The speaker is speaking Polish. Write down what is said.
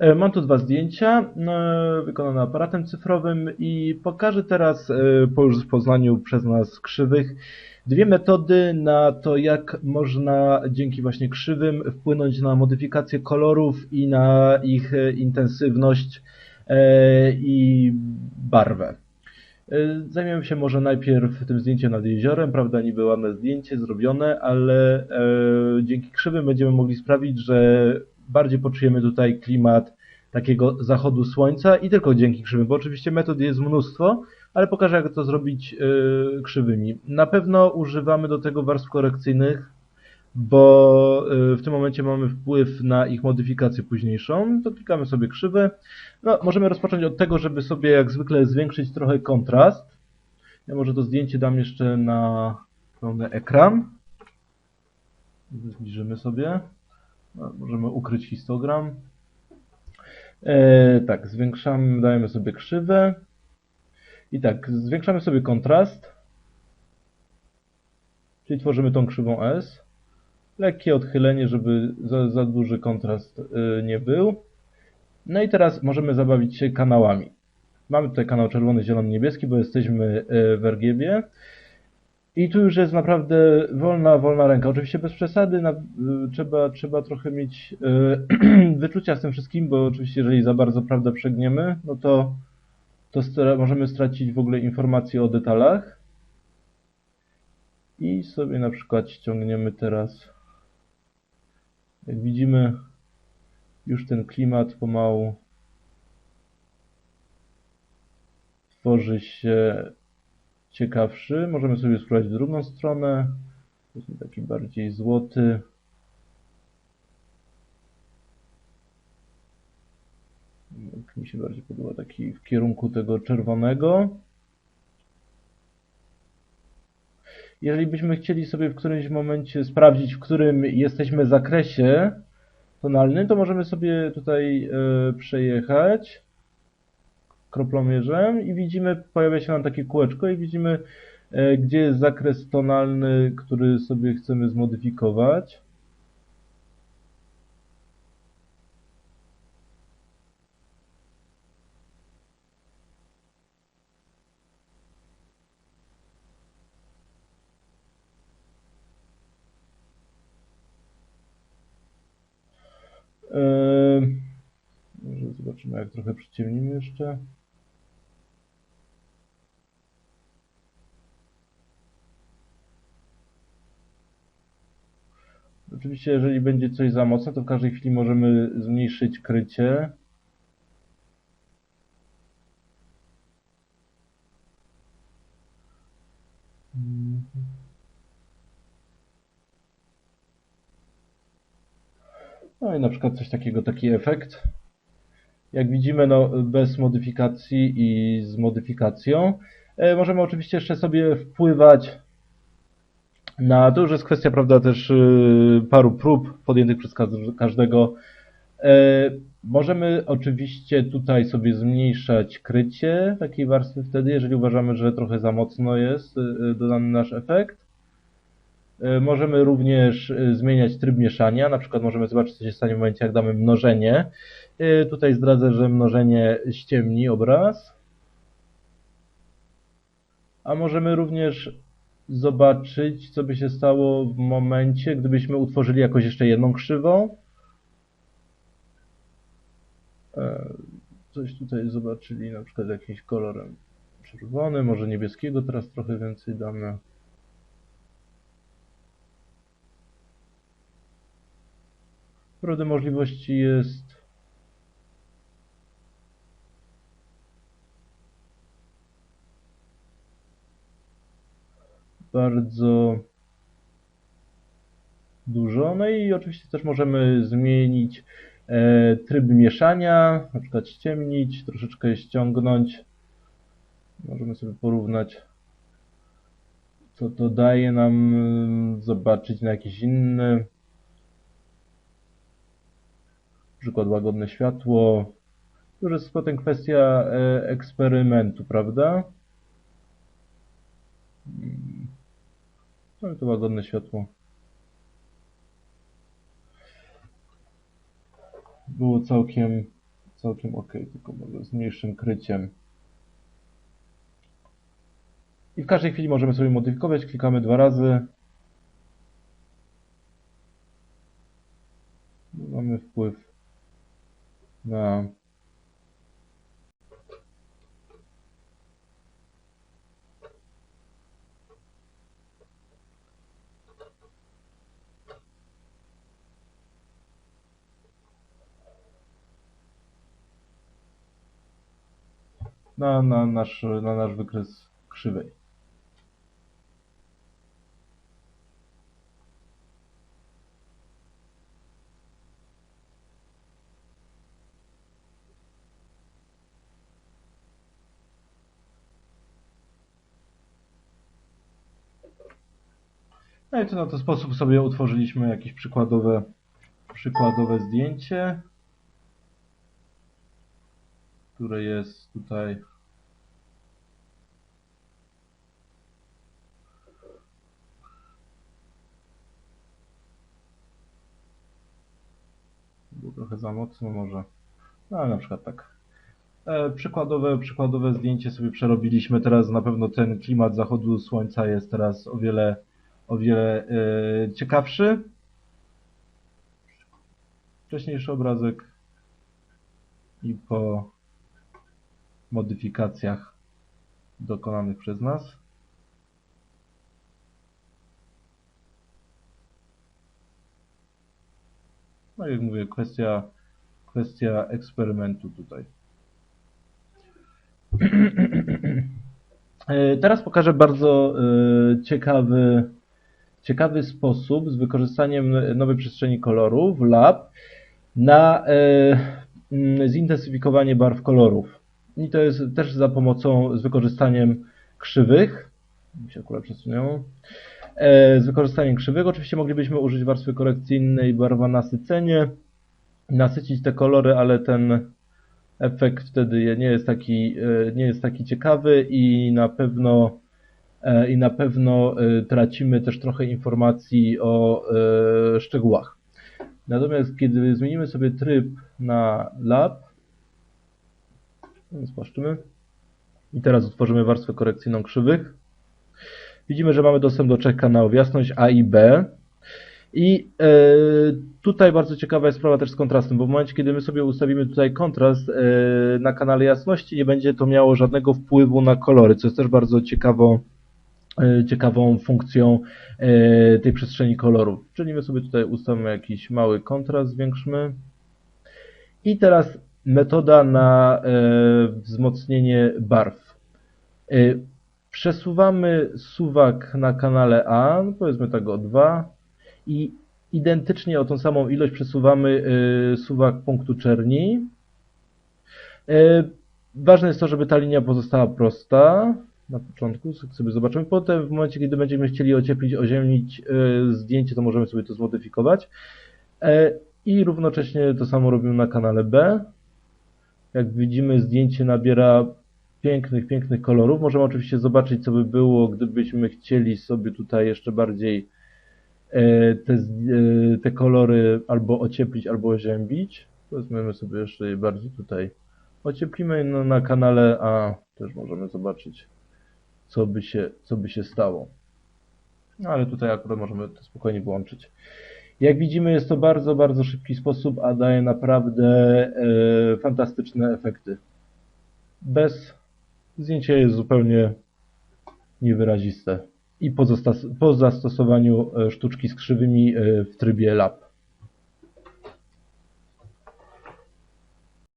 E, Mam tu dwa zdjęcia e, wykonane aparatem cyfrowym i pokażę teraz e, po już poznaniu przez nas krzywych dwie metody na to, jak można dzięki właśnie krzywym wpłynąć na modyfikację kolorów i na ich e, intensywność i barwę. Zajmiemy się może najpierw tym zdjęciem nad jeziorem, prawda, niby ładne zdjęcie zrobione, ale dzięki krzywym będziemy mogli sprawić, że bardziej poczujemy tutaj klimat takiego zachodu słońca i tylko dzięki krzywym, bo oczywiście metod jest mnóstwo, ale pokażę jak to zrobić e, krzywymi. Na pewno używamy do tego warstw korekcyjnych, bo e, w tym momencie mamy wpływ na ich modyfikację późniejszą. To klikamy sobie krzywe. No, możemy rozpocząć od tego, żeby sobie jak zwykle zwiększyć trochę kontrast. Ja może to zdjęcie dam jeszcze na pełny ekran. Zbliżymy sobie. Możemy ukryć histogram. E, tak, zwiększamy, dajemy sobie krzywę. I tak, zwiększamy sobie kontrast. Czyli tworzymy tą krzywą S. Lekkie odchylenie, żeby za, za duży kontrast y, nie był. No i teraz możemy zabawić się kanałami. Mamy tutaj kanał czerwony, zielony, niebieski, bo jesteśmy y, w RGB. I tu już jest naprawdę wolna, wolna ręka. Oczywiście bez przesady, na, trzeba, trzeba trochę mieć y, wyczucia z tym wszystkim, bo oczywiście jeżeli za bardzo prawdę przegniemy, no to, to stra- możemy stracić w ogóle informacje o detalach. I sobie na przykład ściągniemy teraz, jak widzimy, już ten klimat pomału tworzy się ciekawszy. Możemy sobie spróbować drugą stronę. Jest taki bardziej złoty. Mi się bardziej podoba taki w kierunku tego czerwonego. Jeżeli byśmy chcieli sobie w którymś momencie sprawdzić, w którym jesteśmy zakresie tonalnym, to możemy sobie tutaj e, przejechać kroplomierzem i widzimy, pojawia się nam takie kółeczko i widzimy, e, gdzie jest zakres tonalny, który sobie chcemy zmodyfikować. Eee, Może zobaczymy, jak trochę przyciemnimy jeszcze. Oczywiście, jeżeli będzie coś za mocne, to w każdej chwili możemy zmniejszyć krycie. No i na przykład coś takiego, taki efekt. Jak widzimy, no, bez modyfikacji i z modyfikacją. E, możemy oczywiście jeszcze sobie wpływać na, to już jest kwestia, prawda, też y, paru prób podjętych przez każ- każdego. E, możemy oczywiście tutaj sobie zmniejszać krycie takiej warstwy wtedy, jeżeli uważamy, że trochę za mocno jest y, y, dodany nasz efekt. E, Możemy również zmieniać tryb mieszania, na przykład możemy zobaczyć, co się stanie w momencie, jak damy mnożenie. E, Tutaj zdradzę, że mnożenie ściemni obraz. A możemy również zobaczyć, co by się stało w momencie, gdybyśmy utworzyli jakoś jeszcze jedną krzywą. E, Coś tutaj zobaczyli, na przykład jakimś kolorem czerwony, może niebieskiego teraz trochę więcej damy. Naprawdę możliwości jest bardzo dużo. No i oczywiście też możemy zmienić e, tryb mieszania, na przykład ściemnić, troszeczkę ściągnąć. Możemy sobie porównać, co to daje nam, zobaczyć na jakiś inny. Przykład łagodne światło. To już jest potem kwestia e, eksperymentu, prawda? No to łagodne światło. Było całkiem całkiem ok, tylko może z mniejszym kryciem. I w każdej chwili możemy sobie modyfikować, klikamy dwa razy. Mamy wpływ na na, na, nasz, na nasz wykres krzywej. No i to na ten sposób sobie utworzyliśmy jakieś przykładowe, przykładowe zdjęcie, które jest tutaj Było trochę za mocno może. No ale na przykład tak. E, przykładowe, przykładowe zdjęcie sobie przerobiliśmy. Teraz na pewno ten klimat zachodu słońca jest teraz o wiele, o wiele e, ciekawszy. Wcześniejszy obrazek i po modyfikacjach dokonanych przez nas. No jak mówię, kwestia, kwestia eksperymentu tutaj. E, Teraz pokażę bardzo e, ciekawy, ciekawy sposób z wykorzystaniem nowej przestrzeni kolorów Lab na e, zintensyfikowanie barw kolorów. I to jest też za pomocą, z wykorzystaniem krzywych. Mi się akurat przesunęło. E, Z wykorzystaniem krzywych oczywiście moglibyśmy użyć warstwy korekcyjnej barwa nasycenie, nasycić te kolory, ale ten efekt wtedy nie jest taki, e, nie jest taki ciekawy i na pewno e, i na pewno tracimy też trochę informacji o szczegółach. Natomiast kiedy zmienimy sobie tryb na lab, spłaszczymy i teraz utworzymy warstwę korekcyjną krzywych, widzimy, że mamy dostęp do trzech kanałów, jasność A i B. I e, tutaj bardzo ciekawa jest sprawa też z kontrastem, bo w momencie, kiedy my sobie ustawimy tutaj kontrast e, na kanale jasności, nie będzie to miało żadnego wpływu na kolory, co jest też bardzo ciekawą, e, ciekawą funkcją tej przestrzeni kolorów. Czyli my sobie tutaj ustawimy jakiś mały kontrast, zwiększmy. I teraz metoda na e, wzmocnienie barw. E, Przesuwamy suwak na kanale A, no powiedzmy tak o 2 i identycznie o tą samą ilość przesuwamy y, suwak punktu czerni. Ważne jest to, żeby ta linia pozostała prosta na początku, sobie zobaczymy. Potem w momencie, kiedy będziemy chcieli ocieplić, oziemnić zdjęcie, to możemy sobie to zmodyfikować. E, I równocześnie to samo robimy na kanale B. Jak widzimy, zdjęcie nabiera pięknych, pięknych kolorów. Możemy oczywiście zobaczyć, co by było, gdybyśmy chcieli sobie tutaj jeszcze bardziej e, te, e, te kolory albo ocieplić, albo oziębić. Weźmiemy sobie jeszcze je bardziej tutaj ocieplimy. No, na kanale A też możemy zobaczyć, co by się, co by się stało. No, ale tutaj akurat możemy to spokojnie włączyć. Jak widzimy, jest to bardzo, bardzo szybki sposób, a daje naprawdę e, fantastyczne efekty. Bez zdjęcie jest zupełnie niewyraziste i po, po zastosowaniu e, sztuczki z krzywymi e, w trybie lab.